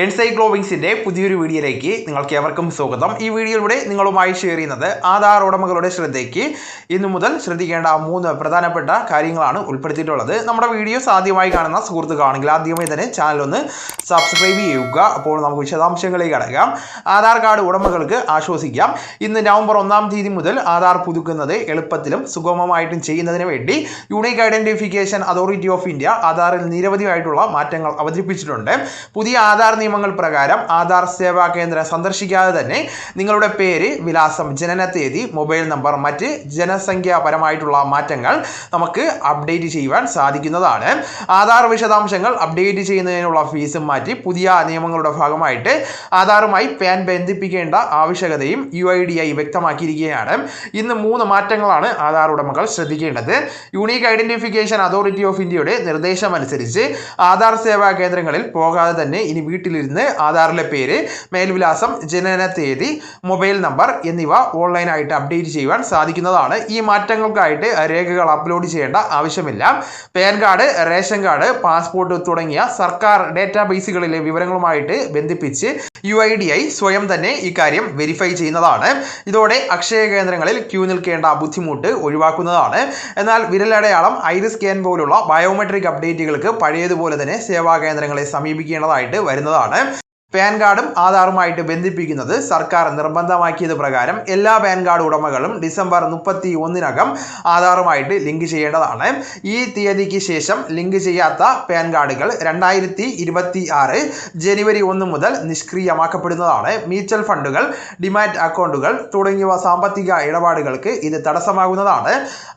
എൻസൈക്ലോവിങ്സിന്റെ പുതിയൊരു വീഡിയോയിലേക്ക് നിങ്ങൾക്ക് ഏവർക്കും സ്വാഗതം. ഈ വീഡിയോയിലൂടെ നിങ്ങളുമായി ഷെയർ ചെയ്യുന്നത് ആധാർ ഉടമകളുടെ ശ്രദ്ധയ്ക്ക് ഇന്നു മുതൽ ശ്രദ്ധിക്കേണ്ട മൂന്ന് പ്രധാനപ്പെട്ട കാര്യങ്ങളാണ് ഉൾപ്പെടുത്തിയിട്ടുള്ളത്. നമ്മുടെ വീഡിയോസ് ആദ്യമായി കാണുന്ന സുഹൃത്തുക്കളാണെങ്കിൽ ആദ്യമായി തന്നെ ചാനൽ ഒന്ന് സബ്സ്ക്രൈബ് ചെയ്യുക. അപ്പോൾ നമുക്ക് വിശദാംശങ്ങളിലേക്ക് അടക്കാം ആധാർ കാർഡ് ഉടമകൾക്ക് ആശ്വസിക്കാം. ഇന്ന് നവംബർ ഒന്നാം തീയതി മുതൽ ആധാർ പുതുക്കുന്നത് എളുപ്പത്തിലും സുഗമമായിട്ടും ചെയ്യുന്നതിന് വേണ്ടി unique identification authority of India ആധാറിൽ നിരവധിയായിട്ടുള്ള മാറ്റങ്ങൾ അവതരിപ്പിച്ചിട്ടുണ്ട്. പുതിയ ആധാർ നിയമങ്ങൾ പ്രകാരം ആധാർ സേവാ കേന്ദ്രം സന്ദർശിക്കാതെ തന്നെ നിങ്ങളുടെ പേര് വിലാസം ജനന തീയതി മൊബൈൽ നമ്പർ മറ്റ് ജനസംഖ്യാപരമായിട്ടുള്ള മാറ്റങ്ങൾ നമുക്ക് അപ്ഡേറ്റ് ചെയ്യുവാൻ സാധിക്കുന്നതാണ്. ആധാർ വിശദാംശങ്ങൾ അപ്ഡേറ്റ് ചെയ്യുന്നതിനുള്ള ഫീസും മാറ്റി പുതിയ നിയമങ്ങളുടെ ഭാഗമായിട്ട് ആധാറുമായി പാൻ ബന്ധിപ്പിക്കേണ്ട ആവശ്യകതയും യു ഐ ഡി ഐ വ്യക്തമാക്കിയിരിക്കുകയാണ്. ഇന്ന് മൂന്ന് മാറ്റങ്ങളാണ് ആധാർ ഉടമകൾ ശ്രദ്ധിക്കേണ്ടത്. യൂണീക്ക് ഐഡന്റിഫിക്കേഷൻ അതോറിറ്റി ഓഫ് ഇന്ത്യയുടെ നിർദ്ദേശമനുസരിച്ച് ആധാർ സേവാ കേന്ദ്രങ്ങളിൽ പോകാതെ തന്നെ ഇനി വീട്ടിലിരുന്ന് ആധാറിലെ പേര് മേൽവിലാസം ജനന തീയതി മൊബൈൽ നമ്പർ എന്നിവ ഓൺലൈനായിട്ട് അപ്ഡേറ്റ് ചെയ്യുവാൻ സാധിക്കുന്നതാണ്. ഈ മാറ്റങ്ങൾക്കായിട്ട് രേഖകൾ അപ്ലോഡ് ചെയ്യേണ്ട ആവശ്യമില്ല. PAN card ration card passport തുടങ്ങിയ സർക്കാർ ഡേറ്റാബേസുകളിലെ വിവരങ്ങളുമായിട്ട് ബന്ധിപ്പിച്ച് യു ഐ ഡി ഐ സ്വയം തന്നെ ഇക്കാര്യം വെരിഫൈ ചെയ്യുന്നതാണ്. ഇതോടെ അക്ഷയ കേന്ദ്രങ്ങളിൽ ക്യൂ നിൽക്കേണ്ട ബുദ്ധിമുട്ട് ഒഴിവാക്കുന്നതാണ്. എന്നാൽ വിരലടയാളം ഐറിസ് സ്കാൻ പോലുള്ള ബയോമെട്രിക് അപ്ഡേറ്റുകൾക്ക് പഴയതുപോലെ തന്നെ സേവാ കേന്ദ്രങ്ങളെ സമീപിക്കേണ്ടതായിട്ട് വരുന്നതാണ്. എന്നുള്ളതാണ് പാൻ കാർഡും ആധാറുമായിട്ട് ബന്ധിപ്പിക്കുന്നത് സർക്കാർ നിർബന്ധമാക്കിയത് പ്രകാരം എല്ലാ പാൻ കാർഡ് ഉടമകളും ഡിസംബർ മുപ്പത്തി ഒന്നിനകം ആധാറുമായിട്ട് ലിങ്ക് ചെയ്യേണ്ടതാണ്. ഈ തീയതിക്ക് ശേഷം ലിങ്ക് ചെയ്യാത്ത പാൻ കാർഡുകൾ രണ്ടായിരത്തി ഇരുപത്തി ആറ് ജനുവരി ഒന്ന് മുതൽ നിഷ്ക്രിയമാക്കപ്പെടുന്നതാണ്. മ്യൂച്വൽ ഫണ്ടുകൾ ഡിമാറ്റ് അക്കൗണ്ടുകൾ തുടങ്ങിയവ സാമ്പത്തിക ഇടപാടുകൾക്ക് ഇത് തടസ്സമാകുന്നതാണ്.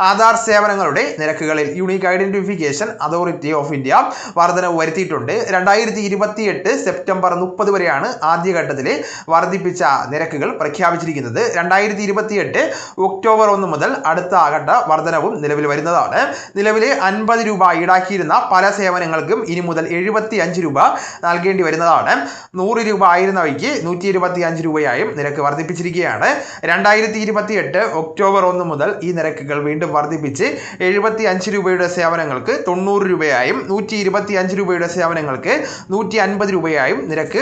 ആധാർ സേവനങ്ങളുടെ നിരക്കുകളിൽ unique identification authority of India വർധനവ് വരുത്തിയിട്ടുണ്ട്. രണ്ടായിരത്തി സെപ്റ്റംബർ സെപ്റ്റംബർ മുപ്പത് വരെയാണ് ആദ്യഘട്ടത്തിൽ വർദ്ധിപ്പിച്ച നിരക്കുകൾ പ്രഖ്യാപിച്ചിരിക്കുന്നത്. രണ്ടായിരത്തി ഇരുപത്തിയെട്ട് ഒക്ടോബർ ഒന്ന് മുതൽ അടുത്ത ഘട്ട വർധനവും നിലവിൽ വരുന്നതാണ്. നിലവിലെ അൻപത് രൂപ ഈടാക്കിയിരുന്ന പല സേവനങ്ങൾക്കും ഇനി മുതൽ എഴുപത്തി അഞ്ച് രൂപ നൽകേണ്ടി വരുന്നതാണ്. നൂറ് രൂപ ആയിരുന്നവയ്ക്ക് നൂറ്റി ഇരുപത്തി അഞ്ച് രൂപയായും നിരക്ക് വർദ്ധിപ്പിച്ചിരിക്കുകയാണ്. രണ്ടായിരത്തി ഇരുപത്തിയെട്ട് ഒക്ടോബർ ഒന്ന് മുതൽ ഈ നിരക്കുകൾ വീണ്ടും വർദ്ധിപ്പിച്ച് എഴുപത്തി അഞ്ച് രൂപയുടെ സേവനങ്ങൾക്ക് തൊണ്ണൂറ് രൂപയായും നൂറ്റി ഇരുപത്തി അഞ്ച് രൂപയുടെ സേവനങ്ങൾക്ക് നൂറ്റി അൻപത് രൂപയായും നിരക്ക്